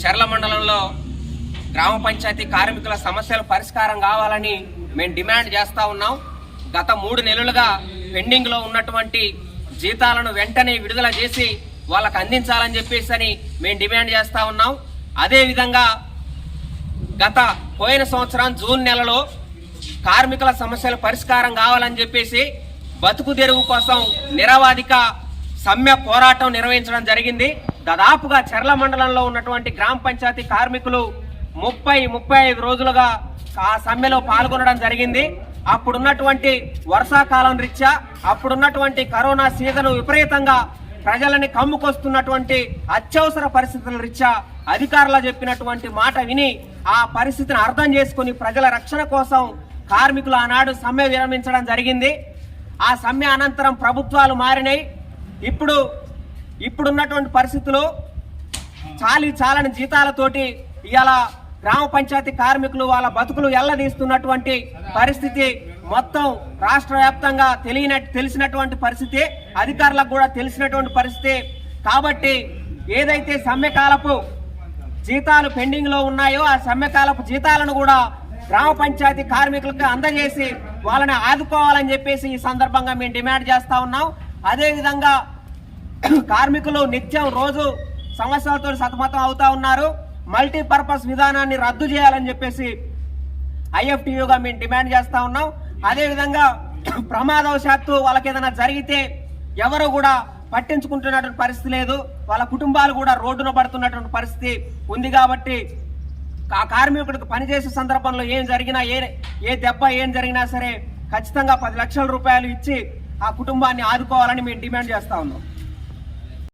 చెర్ల మండలంలో గ్రామ పంచాయతీ కార్మికుల సమస్యల పరిష్కారం కావాలని మేము డిమాండ్ చేస్తూ ఉన్నాం. గత మూడు నెలలుగా పెండింగ్లో ఉన్నటువంటి జీతాలను వెంటనే విడుదల చేసి వాళ్ళకు అందించాలని చెప్పేసి అని మేము డిమాండ్ చేస్తూ ఉన్నాం. అదేవిధంగా గత పోయిన సంవత్సరం జూన్ నెలలో కార్మికుల సమస్యల పరిష్కారం కావాలని చెప్పేసి బతుకు తెరువు కోసం నిరవాధిక సమ్మె పోరాటం నిర్వహించడం జరిగింది. దాదాపుగా చెర్ల మండలంలో ఉన్నటువంటి గ్రామ పంచాయతీ కార్మికులు ముప్పై ముప్పై ఐదు రోజులుగా ఆ సమ్మెలో పాల్గొనడం జరిగింది. అప్పుడున్నటువంటి వర్షాకాలం రీత్యా అప్పుడున్నటువంటి కరోనా సీజన్ విపరీతంగా ప్రజలని కమ్ముకొస్తున్నటువంటి అత్యవసర పరిస్థితుల రీత్యా అధికారులు చెప్పినటువంటి మాట విని ఆ పరిస్థితిని అర్థం చేసుకుని ప్రజల రక్షణ కోసం కార్మికులు ఆనాడు సమ్మె విరమించడం జరిగింది. ఆ సమ్మె అనంతరం ప్రభుత్వాలు మారినాయి. ఇప్పుడు ఇప్పుడున్నటువంటి పరిస్థితులు చాలి చాలని జీతాలతోటి ఇవాళ గ్రామ పంచాయతీ కార్మికులు వాళ్ళ బతుకులు ఎల్లదీస్తున్నటువంటి పరిస్థితి మొత్తం రాష్ట్ర వ్యాప్తంగా తెలియన తెలిసినటువంటి పరిస్థితి అధికారులకు కూడా తెలిసినటువంటి పరిస్థితి. కాబట్టి ఏదైతే సమ్మెకాలపు జీతాలు పెండింగ్లో ఉన్నాయో ఆ సమ్మెకాలపు జీతాలను కూడా గ్రామ పంచాయతీ కార్మికులకు అందజేసి వాళ్ళని ఆదుకోవాలని చెప్పేసి ఈ సందర్భంగా మేము డిమాండ్ చేస్తా ఉన్నాం. అదేవిధంగా కార్మికులు నిత్యం రోజు సమస్యలతో సతమతం అవుతా ఉన్నారు. మల్టీపర్పస్ విధానాన్ని రద్దు చేయాలని చెప్పేసి ఐఎఫ్టీయుగా మేము డిమాండ్ చేస్తా ఉన్నాం. అదేవిధంగా ప్రమాదవశాత్తు వాళ్ళకి ఏదైనా జరిగితే ఎవరు కూడా పట్టించుకుంటున్నటువంటి పరిస్థితి లేదు. వాళ్ళ కుటుంబాలు కూడా రోడ్డున పడుతున్నటువంటి పరిస్థితి ఉంది కాబట్టి ఆ కార్మికుడికి పనిచేసే సందర్భంలో ఏం జరిగినా ఏ ఏ దెబ్బ ఏం జరిగినా సరే ఖచ్చితంగా పది లక్షల రూపాయలు ఇచ్చి ఆ కుటుంబాన్ని ఆదుకోవాలని మేము డిమాండ్ చేస్తా ఉన్నాం.